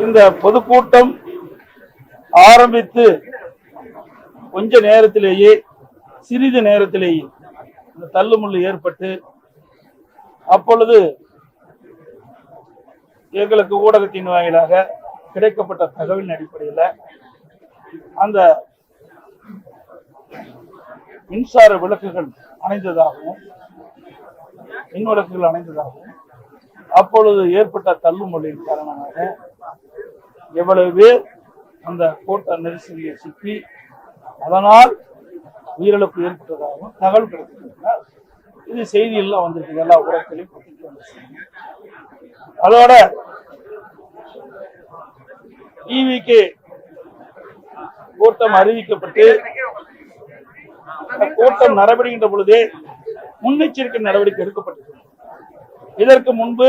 இந்த பொதுக்கூட்டம் ஆரம்பித்து கொஞ்ச நேரத்திலேயே சிறிது நேரத்திலேயே இந்த தள்ளுமுள்ளு ஏற்பட்டு அப்பொழுது எங்களுக்கு ஊடகத்தின் வாயிலாக கிடைக்கப்பட்ட தகவலின் அடிப்படையில் அந்த மின்சார விளக்குகள் அணைந்ததாகவும் மின் விளக்குகள் அணைந்ததாகவும் அப்பொழுது ஏற்பட்ட தள்ளுமுள்ளின் காரணமாக எவ்வளவு பேர் அந்த கோட்டை நெரிசலியை சிக்கி அதனால் உயிரிழப்பு ஏற்பட்டதாகவும் தகவல் கிடைத்திருக்கிறார். இது செய்தியெல்லாம் வந்திருக்கு எல்லா உரத்திலையும் அதோட டிவிக்கு கூட்டம் அறிவிக்கப்பட்டு கூட்டம் நடைபெறுகின்ற பொழுதே முன்னெச்சரிக்கை நடவடிக்கை எடுக்கப்பட்டது இதற்கு முன்பு